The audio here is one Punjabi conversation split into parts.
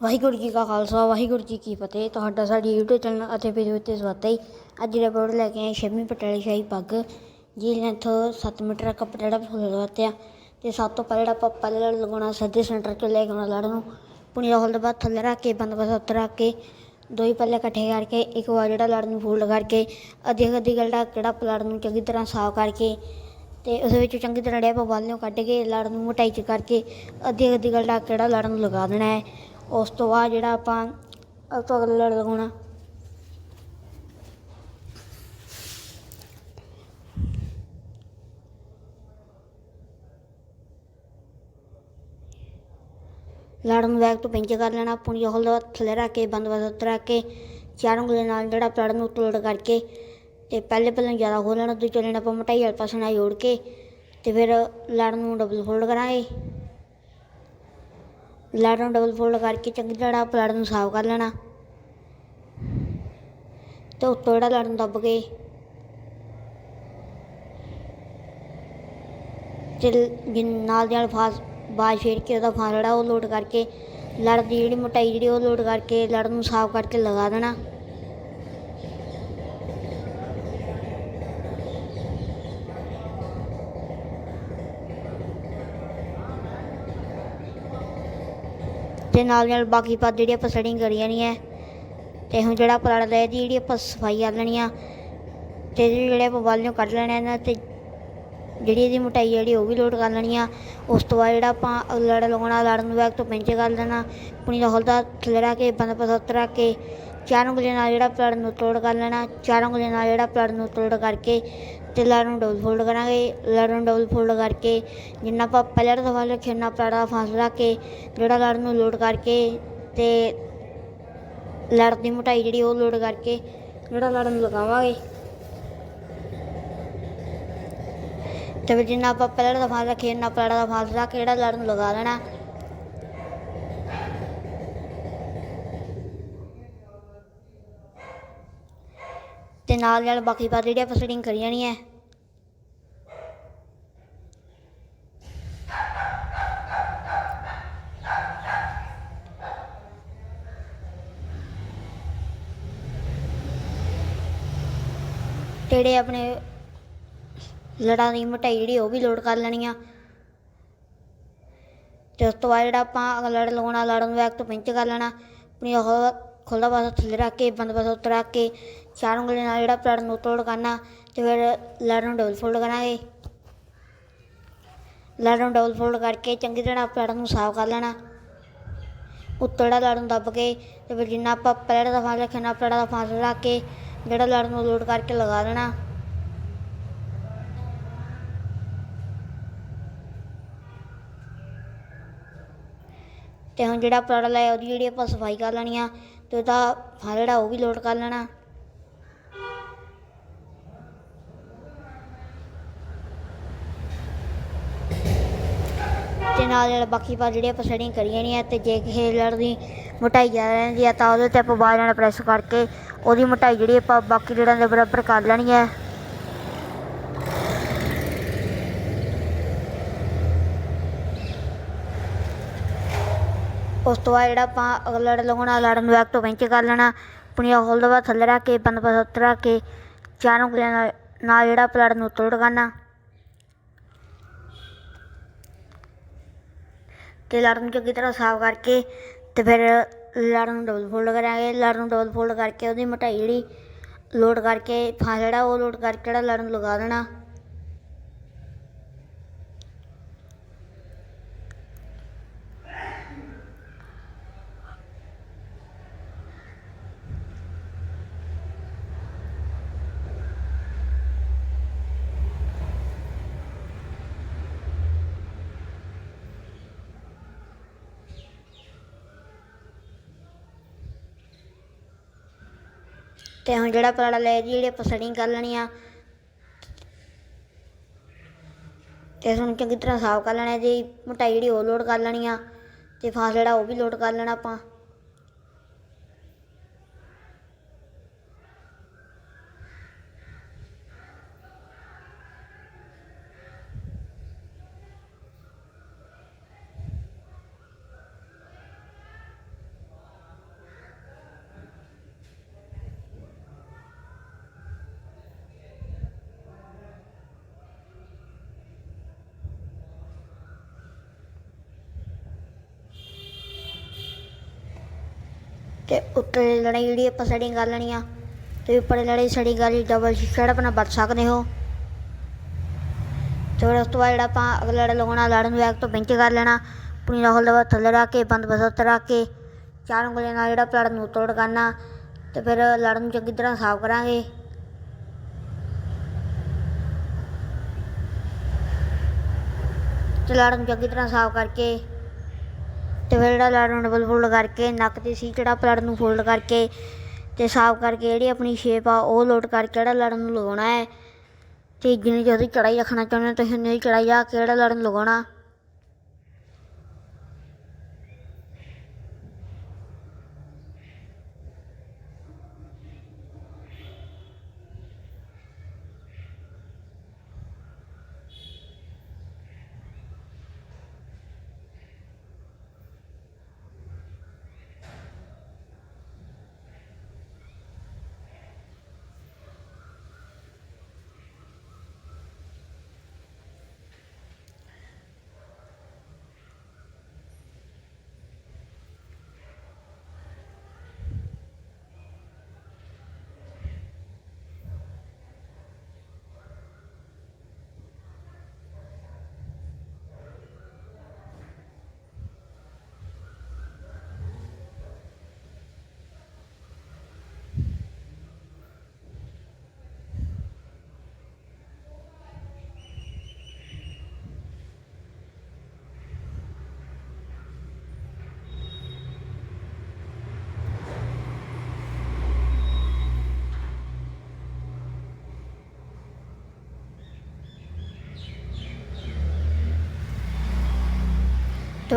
ਵਾਹਿਗੁਰੂ ਜੀ ਕਾ ਖਾਲਸਾ, ਵਾਹਿਗੁਰੂ ਜੀ ਕੀ ਫਤਿਹ। ਤੁਹਾਡਾ ਸਾਡੀ YouTube ਚੈਨਲ ਅਤੇ ਵੀਡੀਓ ਉੱਤੇ ਸਵਾਗਤ ਹੈ ਅੱਜ ਜਿਹੜਾ ਬੋਰਡ ਲੈ ਕੇ ਆਏ ਛੇਵੀਂ ਪਟਿਆਲੇ ਸ਼ਾਹੀ ਪੱਗ। ਜੀ ਲੈਂਥ 7 ਮੀਟਰ ਕੱਪੜਾ ਜਿਹੜਾ ਫੁੱਲ ਲਗਾਤਿਆ ਤੇ ਸਭ ਤੋਂ ਪਹਿਲਾਂ ਆਪਾਂ ਪਹਿਲੇ ਲੜ ਲਗਾਉਣਾ, ਸਿੱਧੇ ਸੈਂਟਰ 'ਚ ਲੈ ਕੇ ਆਉਣਾ ਲੜ ਨੂੰ। ਪੁਣੀ ਦਾ ਤੋਂ ਬਾਅਦ ਥੱਲੇ ਰੱਖ ਕੇ ਬੰਦ ਬਸ ਉੱਤੇ ਰੱਖ ਕੇ, ਦੋ ਹੀ ਪੱਲੇ ਇਕੱਠੇ ਕਰਕੇ, ਇੱਕ ਵਾਰ ਜਿਹੜਾ ਲੜ ਨੂੰ ਫੋਲਡ ਕਰਕੇ, ਅੱਧੀ ਅੱਧੀ ਗਲੜਾ ਕਿਹੜਾ ਲੜ ਨੂੰ ਚੰਗੀ ਤਰ੍ਹਾਂ ਸਾਫ਼ ਕਰਕੇ, ਤੇ ਉਸ ਵਿੱਚ ਚੰਗੀ ਤਰ੍ਹਾਂ ਡਿਆ ਆਪਾਂ ਬਾਲਿਓ ਕੱਢ ਕੇ, ਲੜ ਨੂੰ ਮੋਟਾਈ 'ਚ ਕਰਕੇ, ਅੱਧੀ ਅੱਧੀ ਗਲੜਾ ਕਿਹੜਾ ਲੜ ਨੂੰ ਲਗਾ ਦੇਣਾ ਹੈ। ਉਸ ਤੋਂ ਬਾਅਦ ਜਿਹੜਾ ਆਪਾਂ ਉਸ ਅਗਲਾ ਲੜ ਲਗਾਉਣਾ। ਲੜ ਨੂੰ ਬੈਕ ਤੋਂ ਪਿੰਚ ਕਰ ਲੈਣਾ, ਪੁਣੀ ਉਹ ਥੱਲੇ ਰੱਖ ਕੇ ਬੰਦ ਬਸ ਉੱਤੇ ਰੱਖ ਕੇ, ਚਾਰ ਉਂਗਲੇ ਨਾਲ ਜਿਹੜਾ ਪਲੜ ਨੂੰ ਉਲਟ ਕਰਕੇ ਤੇ ਪਹਿਲੇ ਪਹਿਲਾਂ ਜ਼ਿਆਦਾ ਹੋ ਲੈਣਾ, ਦੂਜੇ ਲੈਣਾ ਆਪਾਂ ਮੋਟਾਈ ਵਾਲੇ ਪਾਸੇ ਨਾਲ ਜੋੜ ਕੇ ਤੇ ਫਿਰ ਲੜ ਨੂੰ ਡਬਲ ਫੋਲਡ ਕਰਾਂਗੇ। ਲੜ ਨੂੰ ਡਬਲ ਫੋਲਡ ਕਰਕੇ ਚੰਗੀ ਤਰ੍ਹਾਂ ਪਲੜ ਨੂੰ ਸਾਫ਼ ਕਰ ਲੈਣਾ। ਤੇ ਉੱਤੋਂ ਜਿਹੜਾ ਲੜ ਨੂੰ ਦੱਬ ਕੇ ਤੇ ਜਿਨ ਨਾਲ ਦੇ ਨਾਲ ਫਾਸ ਬਾਜ ਫੇਰ ਕੇ ਉਹਦਾ ਫਾਸ ਜਿਹੜਾ ਉਹ ਲੋਡ ਕਰਕੇ, ਲੜ ਦੀ ਜਿਹੜੀ ਮੋਟਾਈ ਜਿਹੜੀ ਉਹ ਲੋਡ ਕਰਕੇ ਲੜ ਨੂੰ ਸਾਫ਼ ਕਰਕੇ ਲਗਾ ਦੇਣਾ। ਤੇ ਨਾਲ ਨਾਲ ਬਾਕੀ ਪਾ ਜਿਹੜੀ ਆਪਾਂ ਸੈਟਿੰਗ ਕਰੀ ਜਾਣੀ ਹੈ ਤੇ ਹੁਣ ਜਿਹੜਾ ਪਲਾੜ ਦਾ ਇਹਦੀ ਜਿਹੜੀ ਆਪਾਂ ਸਫ਼ਾਈ ਕਰ ਲੈਣੀ ਆ ਤੇ ਇਹਦੇ ਜਿਹੜੇ ਆਪਾਂ ਵਾਲੀਆਂ ਕੱਢ ਲੈਣੇ ਨੇ ਤੇ ਜਿਹੜੀ ਇਹਦੀ ਮੋਟਾਈ ਜਿਹੜੀ ਉਹ ਵੀ ਲੋਡ ਕਰ ਲੈਣੀ ਆ। ਉਸ ਤੋਂ ਬਾਅਦ ਜਿਹੜਾ ਆਪਾਂ ਲੜ ਲਗਾਉਣਾ ਲੜਨ ਨੂੰ ਬੈਕ ਤੋਂ ਪਿੰਚ ਕਰ ਲੈਣਾ ਪੁਣੀ ਦਾ ਹੌਲਦਾ ਥਲੜਾ ਕੇ, ਬੰਦ ਪਸਤ ਰੱਖ ਕੇ, ਚਾਰ ਉਂਗਲੀਆਂ ਨਾਲ ਜਿਹੜਾ ਪਲੜ ਨੂੰ ਤੋੜ ਕਰ ਲੈਣਾ, ਚਾਰ ਉਂਗਲੀਆਂ ਨਾਲ ਜਿਹੜਾ ਪਲੜ ਨੂੰ ਤੋੜ ਕਰਕੇ ਤੇ ਲੜ ਨੂੰ ਡਬਲ ਫੋਲਡ ਕਰਾਂਗੇ। ਲੜ ਨੂੰ ਡਬਲ ਫੋਲਡ ਕਰਕੇ ਜਿੰਨਾ ਆਪਾਂ ਪਹਿਲਾਂ ਦਫਾ ਰੱਖਿਆ ਨਾ ਪਲੜ ਦਾ ਫਾਸਲਾ ਕੇ ਜਿਹੜਾ ਲੜ ਨੂੰ ਲੋਡ ਕਰਕੇ ਤੇ ਲੜ ਦੀ ਮੋਟਾਈ ਜਿਹੜੀ ਉਹ ਲੋਡ ਕਰਕੇ ਜਿਹੜਾ ਲੜ ਨੂੰ ਲਗਾਵਾਂਗੇ। ਤੇ ਫਿਰ ਜਿੰਨਾ ਆਪਾਂ ਪਹਿਲਾਂ ਦਾ ਫਾਸਲਾ ਰੱਖਿਆ ਨਾ ਪਲੜ ਦਾ ਫਾਸਲਾ ਕੇ ਜਿਹੜਾ ਲੜ ਨੂੰ ਲਗਾ ਲੈਣਾ। ਤੇ ਨਾਲ ਨਾਲ ਬਾਕੀ ਬਾਤ ਜਿਹੜੀ ਆਪਾਂ ਸਟਿੰਗ ਕਰੀ ਜਾਣੀ ਹੈ। ਜਿਹੜੇ ਆਪਣੇ ਲੜਾਂ ਦੀ ਮੋਟਾਈ ਜਿਹੜੀ ਉਹ ਵੀ ਲੋਡ ਕਰ ਲੈਣੀ ਆ। ਤੇ ਉਸ ਤੋਂ ਬਾਅਦ ਜਿਹੜਾ ਆਪਾਂ ਲੜ ਲਗਾਉਣਾ ਲੜਨ ਨੂੰ ਬੈਕ ਤੋਂ ਪਿੰਚ ਕਰ ਲੈਣਾ, ਆਪਣੀ ਉਹ ਖੁੱਲ੍ਹਾ ਪਾਸਾ ਥੱਲੇ ਰੱਖ ਕੇ, ਬੰਦ ਪਾਸਾ ਉੱਤੇ ਰੱਖ ਕੇ, ਚਾਰ ਉਂਗਲੀ ਨਾਲ ਜਿਹੜਾ ਪਲੜ ਨੂੰ ਤੋੜ ਕਰਨਾ ਤੇ ਫਿਰ ਲੜ ਨੂੰ ਡਬਲ ਫੋਲਡ ਕਰਾਂਗੇ ਲੜ ਨੂੰ ਡਬਲ ਫੋਲਡ ਕਰਕੇ ਚੰਗੀ ਤਰ੍ਹਾਂ ਪਲੜ ਨੂੰ ਸਾਫ਼ ਕਰ ਲੈਣਾ। ਉੱਤੋਂ ਜਿਹੜਾ ਲੜ ਨੂੰ ਦੱਬ ਕੇ ਤੇ ਫਿਰ ਜਿੰਨਾ ਆਪਾਂ ਪਲੜ ਦਾ ਫਾਸ ਰੱਖਣਾ ਪਲੜ ਦਾ ਫਾਂਸ ਰੱਖ ਕੇ ਜਿਹੜਾ ਲੜ ਨੂੰ ਲੋਡ ਕਰਕੇ ਲਗਾ ਦੇਣਾ। ਤੇ ਹੁਣ ਜਿਹੜਾ ਪਲੜ ਲਾਇਆ, ਉਹਦੀ ਜਿਹੜੀ ਆਪਾਂ ਸਫ਼ਾਈ ਕਰ ਲੈਣੀ ਆ ਤੇ ਉਹਦਾ ਫਾਸ ਜਿਹੜਾ ਉਹ ਵੀ ਲੋਡ ਕਰ ਲੈਣਾ। ਤੇ ਨਾਲ ਨਾਲ ਬਾਕੀ ਪਾ ਜਿਹੜੀ ਆਪਾਂ ਸੈਟਿੰਗ ਕਰੀ ਜਾਣੀ ਹੈ ਤੇ ਜੇ ਕਿਸੇ ਲੜ ਦੀ ਮੋਟਾਈ ਜ਼ਿਆਦਾ ਰਹਿੰਦੀ ਹੈ ਤਾਂ ਉਹਦੇ ਤੇ ਆਪਾਂ ਬਾਹਰ ਨਾਲ ਪ੍ਰੈਸ ਕਰਕੇ ਉਹਦੀ ਮੋਟਾਈ ਜਿਹੜੀ ਆਪਾਂ ਬਾਕੀ ਲੜਾਂ ਦੇ ਬਰਾਬਰ ਕਰ ਲੈਣੀ ਹੈ ਉਸ ਤੋਂ ਬਾਅਦ ਜਿਹੜਾ ਆਪਾਂ ਅਗਲਾ ਲੜ ਲਗਾਉਣਾ ਲੜਨ ਨੂੰ ਬੈਕ ਤੋਂ ਪਿੰਚ ਕਰ ਲੈਣਾ ਪੁਣੀਆ ਹੋਲ ਦਾ ਬਾਅਦ ਥੱਲੇ ਰੱਖ ਕੇ ਬੰਦ ਪਾਸ ਉਤਰਾ ਕੇ, ਚਾਰ ਉਂਗਲੀਆਂ ਨਾਲ ਨਾਲ ਜਿਹੜਾ ਪਲੜ ਨੂੰ ਤੋੜ ਕਰਨਾ ਤੇ ਲੜ ਨੂੰ ਚੰਗੀ ਤਰ੍ਹਾਂ ਸਾਫ਼ ਕਰਕੇ ਤੇ ਫਿਰ ਲੜ ਨੂੰ ਡਬਲ ਫੋਲਡ ਕਰਾਂਗੇ। ਲੜ ਨੂੰ ਡਬਲ ਫੋਲਡ ਕਰਕੇ ਉਹਦੀ ਮੋਟਾਈ ਜਿਹੜੀ ਲੋਡ ਕਰਕੇ ਫਾਸ ਜਿਹੜਾ ਉਹ ਲੋਡ ਕਰਕੇ ਜਿਹੜਾ ਲੜ ਨੂੰ ਲਗਾ ਦੇਣਾ। ਤੇ ਹੁਣ ਜਿਹੜਾ ਪਲਾੜਾ ਲੈ ਜੀ ਜਿਹੜੀ ਆਪਾਂ ਸੈਟਿੰਗ ਕਰ ਲੈਣੀ ਆ। ਤੇ ਹੁਣ ਚੰਗੀ ਤਰ੍ਹਾਂ ਸਾਫ਼ ਕਰ ਲੈਣਾ ਜੀ, ਮੋਟਾਈ ਜਿਹੜੀ ਉਹ ਲੋਡ ਕਰ ਲੈਣੀ ਆ, ਤੇ ਫਾਸ ਜਿਹੜਾ ਉਹ ਵੀ ਲੋਡ ਕਰ ਲੈਣਾ ਆਪਾਂ। ਤੇ ਉੱਤੇ ਲੜਾਈ ਜਿਹੜੀ ਆਪਾਂ ਸੜੀ ਕਰ ਲੈਣੀ ਆ, ਤੇ ਉੱਪਰ ਲੜਾਈ ਸੜੀ ਕਰ ਲਈ ਡਬਲ ਸ਼ੀਸ਼ਾ ਆਪਣਾ ਵਰਤ ਸਕਦੇ ਹੋ। ਤੇ ਫਿਰ ਉਸ ਤੋਂ ਬਾਅਦ ਜਿਹੜਾ ਆਪਾਂ ਅਗਲਾ ਲੜਾ ਲਗਾਉਣਾ ਲੜਨ ਨੂੰ ਬੈਕ ਤੋਂ ਪਿੰਚ ਕਰ ਲੈਣਾ, ਆਪਣੀ ਰਾਹੁਲ ਦਾ ਥੱਲੇ ਰੱਖ ਕੇ, ਬੰਦ ਬਸ ਰੱਖ ਕੇ, ਚਾਰ ਉਂਗਲੀਆਂ ਨਾਲ ਜਿਹੜਾ ਪਲੜ ਨੂੰ ਤੋੜ ਕਰਨਾ ਤੇ ਫਿਰ ਲੜ ਨੂੰ ਚੰਗੀ ਤਰ੍ਹਾਂ ਸਾਫ਼ ਕਰਾਂਗੇ। ਤੇ ਲੜ ਨੂੰ ਚੰਗੀ ਤਰ੍ਹਾਂ ਸਾਫ਼ ਕਰਕੇ ਤੇ ਫਿਰ ਜਿਹੜਾ ਲੜ ਨੂੰ ਡਬਲ ਫੋਲਡ ਕਰਕੇ, ਨੱਕ ਤੇ ਸੀ ਜਿਹੜਾ ਪਲੜ ਨੂੰ ਫੋਲਡ ਕਰਕੇ ਤੇ ਸਾਫ਼ ਕਰਕੇ ਜਿਹੜੀ ਆਪਣੀ ਸ਼ੇਪ ਆ, ਉਹ ਲੋਡ ਕਰਕੇ ਜਿਹੜਾ ਲੜਨ ਨੂੰ ਲਗਾਉਣਾ ਹੈ। ਤੇ ਜਿੰਨੀ ਜਲਦੀ ਚੜਾਈ ਰੱਖਣਾ ਚਾਹੁੰਦੇ ਹੋ, ਤੁਸੀਂ ਉਨੀ ਚੜਾਈ ਆ ਕਿਹੜਾ ਲੜਨ ਨੂੰ ਲਗਾਉਣਾ।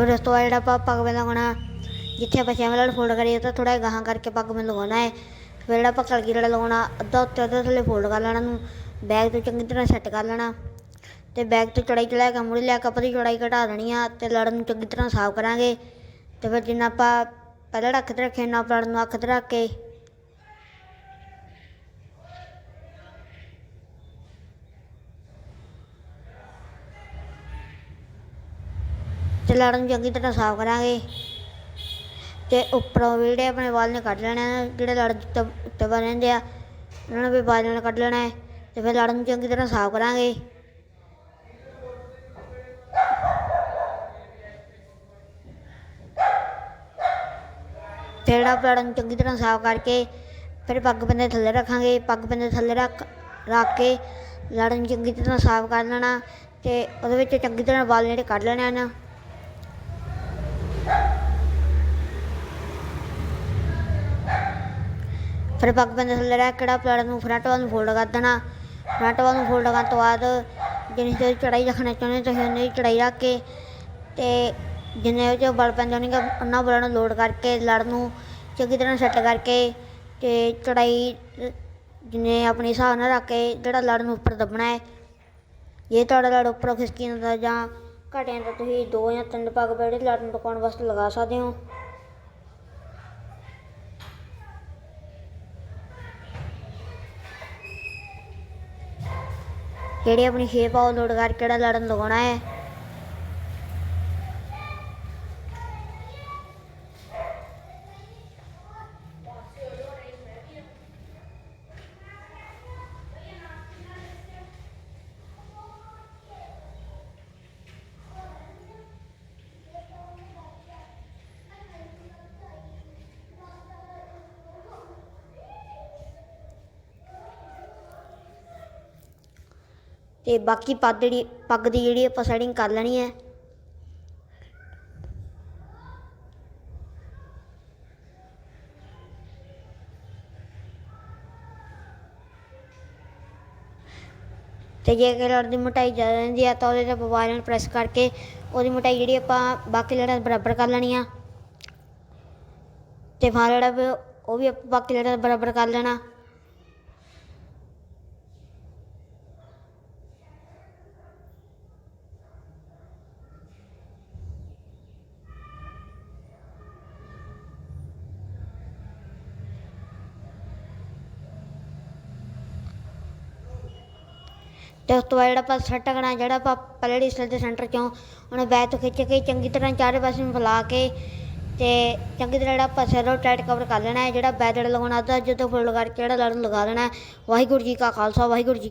ਫਿਰ ਉਸ ਤੋਂ ਬਾਅਦ ਜਿਹੜਾ ਆਪਾਂ ਪੱਗ ਬੰਨ ਲਗਾਉਣਾ ਜਿੱਥੇ ਆਪਾਂ ਛੇਵਾਂ ਲੜ ਫੋਲਡ ਕਰੀਏ ਤਾਂ ਥੋੜਾ ਗਾਹਾਂ ਕਰਕੇ ਪੱਗ ਬੰਨ ਲਗਾਉਣਾ ਹੈ ਫਿਰ ਜਿਹੜਾ ਆਪਾਂ ਕਲਗੀ ਲੜਾ ਲਗਾਉਣਾ ਅੱਧਾ ਉੱਤੇ ਅੱਧਾ ਥੱਲੇ ਫੋਲਡ ਕਰ ਲੈਣਾ ਨੂੰ ਬੈਗ ਤੋਂ ਚੰਗੀ ਤਰ੍ਹਾਂ ਸੈੱਟ ਕਰ ਲੈਣਾ ਤੇ ਬੈਗ ਤੋਂ ਚੜਾਈ ਚੜਾ ਕੇ ਮੁੜੀ ਲਿਆ ਕੇ ਆਪਾਂ ਦੀ ਚੜਾਈ ਘਟਾ ਦੇਣੀ ਆ ਤੇ ਲੜਨ ਨੂੰ ਚੰਗੀ ਤਰ੍ਹਾਂ ਸਾਫ਼ ਕਰਾਂਗੇ ਤੇ ਫਿਰ ਜਿੰਨਾ ਆਪਾਂ ਪਹਿਲਾਂ ਰੱਖ ਤੇ ਰੱਖੇ ਨਾ ਲੜ ਨੂੰ ਅੱਖ ਤੇ ਰੱਖ ਕੇ ਤੇ ਲੜ ਨੂੰ ਚੰਗੀ ਤਰ੍ਹਾਂ ਸਾਫ਼ ਕਰਾਂਗੇ। ਤੇ ਉੱਪਰੋਂ ਵੀ ਜਿਹੜੇ ਆਪਣੇ ਵਾਲ ਨੇ ਕੱਢ ਲੈਣੇ ਆ, ਜਿਹੜੇ ਲੜ ਉੱਤੇ ਬਣ ਬਣੇ ਰਹਿੰਦੇ ਆ, ਉਹਨਾਂ ਨੂੰ ਵੀ ਵਾਲ ਨਾਲ ਕੱਢ ਲੈਣਾ ਹੈ ਤੇ ਫਿਰ ਲੜ ਨੂੰ ਚੰਗੀ ਤਰ੍ਹਾਂ ਸਾਫ਼ ਕਰਾਂਗੇ। ਤੇ ਜਿਹੜਾ ਲੜ ਨੂੰ ਚੰਗੀ ਤਰ੍ਹਾਂ ਸਾਫ਼ ਕਰਕੇ ਫਿਰ ਪੱਗ ਬੰਦੇ ਥੱਲੇ ਰੱਖਾਂਗੇ, ਪੱਗ ਬੰਦੇ ਥੱਲੇ ਰੱਖ ਰੱਖ ਕੇ ਲੜਨ ਨੂੰ ਚੰਗੀ ਤਰ੍ਹਾਂ ਸਾਫ਼ ਕਰ ਲੈਣਾ ਤੇ ਉਹਦੇ ਵਿੱਚ ਚੰਗੀ ਤਰ੍ਹਾਂ ਵਾਲ ਜਿਹੜੇ ਕੱਢ ਲੈਣੇ ਹਨ। ਫਿਰ ਪੱਗ ਬੰਦੇ ਥੱਲੇ ਰਹਿ ਕਿਹੜਾ ਪਲੜ ਨੂੰ ਫਰੰਟ ਵੱਲ ਨੂੰ ਫੋਲਡ ਕਰ ਦੇਣਾ। ਫਰੰਟ ਵੱਲ ਨੂੰ ਫੋਲਡ ਕਰਨ ਤੋਂ ਬਾਅਦ ਜਿੰਨੀ ਚਿਰ ਚੜਾਈ ਰੱਖਣਾ ਚਾਹੁੰਦੇ ਤੁਸੀਂ ਉਹਨੇ ਚੜਾਈ ਰੱਖ ਕੇ ਤੇ ਜਿੰਨੇ ਉਹ 'ਚ ਬਲ ਪੈਂਦੇ ਹੋਣਗੇ, ਉਹਨਾਂ ਬਲਾਂ ਨੂੰ ਲੋਡ ਕਰਕੇ, ਲੜ ਨੂੰ ਚੰਗੀ ਤਰ੍ਹਾਂ ਸੈੱਟ ਕਰਕੇ ਤੇ ਚੜਾਈ ਜਿੰਨੇ ਆਪਣੇ ਹਿਸਾਬ ਨਾਲ ਰੱਖ ਕੇ ਜਿਹੜਾ ਲੜ ਨੂੰ ਉੱਪਰ ਦੱਬਣਾ ਹੈ। ਜੇ ਤੁਹਾਡਾ ਲੜ ਉੱਪਰੋਂ ਖਿਸਕੀ ਜਾਂਦਾ ਜਾਂ ਘਟਿਆਂ ਤਾਂ ਤੁਸੀਂ ਦੋ ਜਾਂ ਤਿੰਨ ਪੱਗ ਬੇੜੇ ਲੜ ਨੂੰ ਟਿਕਾਉਣ ਵਾਸਤੇ ਲਗਾ ਸਕਦੇ ਹੋ? ਕਿਹੜੀ ਆਪਣੀ ਸ਼ੇਪ ਆ ਉਹ ਲੋਡ ਕਰਕੇ ਕਿਹੜਾ ਲੜਨ ਲਗਾਉਣਾ ਹੈ? ਤੇ ਬਾਕੀ ਪੱਗ ਜਿਹੜੀ, ਪੱਗ ਦੀ ਜਿਹੜੀ ਆਪਾਂ ਸੈਟਿੰਗ ਕਰ ਲੈਣੀ ਹੈ। ਤੇ ਜੇ ਕਿ ਦੀ ਮੋਟਾਈ ਜ਼ਿਆਦਾ ਰਹਿੰਦੀ ਆ ਤਾਂ ਉਹਦੇ ਤੇ ਮੋਬਾਈਲ ਨਾਲ ਪ੍ਰੈਸ ਕਰਕੇ ਉਹਦੀ ਮੋਟਾਈ ਜਿਹੜੀ ਆਪਾਂ ਬਾਕੀ ਲੜਾਂ ਦੇ ਬਰਾਬਰ ਕਰ ਲੈਣੀ ਆ। ਤੇ ਫਾਲ ਉਹ ਵੀ ਆਪਾਂ ਬਾਕੀ ਲੜਾਂ ਦੇ ਬਰਾਬਰ ਕਰ ਲੈਣਾ। ਤੇ ਉਸ ਤੋਂ ਬਾਅਦ ਜਿਹੜਾ ਆਪਾਂ ਸੈੱਟ ਕਰਨਾ ਜਿਹੜਾ ਆਪਾਂ ਪਹਿਲੇ ਡਿਸਪਲੇ ਦੇ ਸੈਂਟਰ ਚੋਂ ਉਹਨੇ ਬੈਕ ਤੋਂ ਖਿੱਚ ਕੇ ਚੰਗੀ ਤਰ੍ਹਾਂ ਚਾਰੇ ਪਾਸੇ ਨੂੰ ਫੈਲਾ ਕੇ ਤੇ ਚੰਗੀ ਤਰ੍ਹਾਂ ਜਿਹੜਾ ਆਪਾਂ ਸਿਰ ਨੂੰ ਟਾਈਟ ਕਵਰ ਕਰ ਲੈਣਾ ਹੈ, ਜਿਹੜਾ ਬੈਦੜ ਲਗਾਉਣਾ ਤਾਂ ਜਦੋਂ ਫੁੱਲ ਲਗਾ ਜਿਹੜਾ ਲੜਨ ਲਗਾ ਲੈਣਾ ਹੈ। ਵਾਹਿਗੁਰੂ ਜੀ ਕਾ ਖਾਲਸਾ, ਵਾਹਿਗੁਰੂ ਜੀ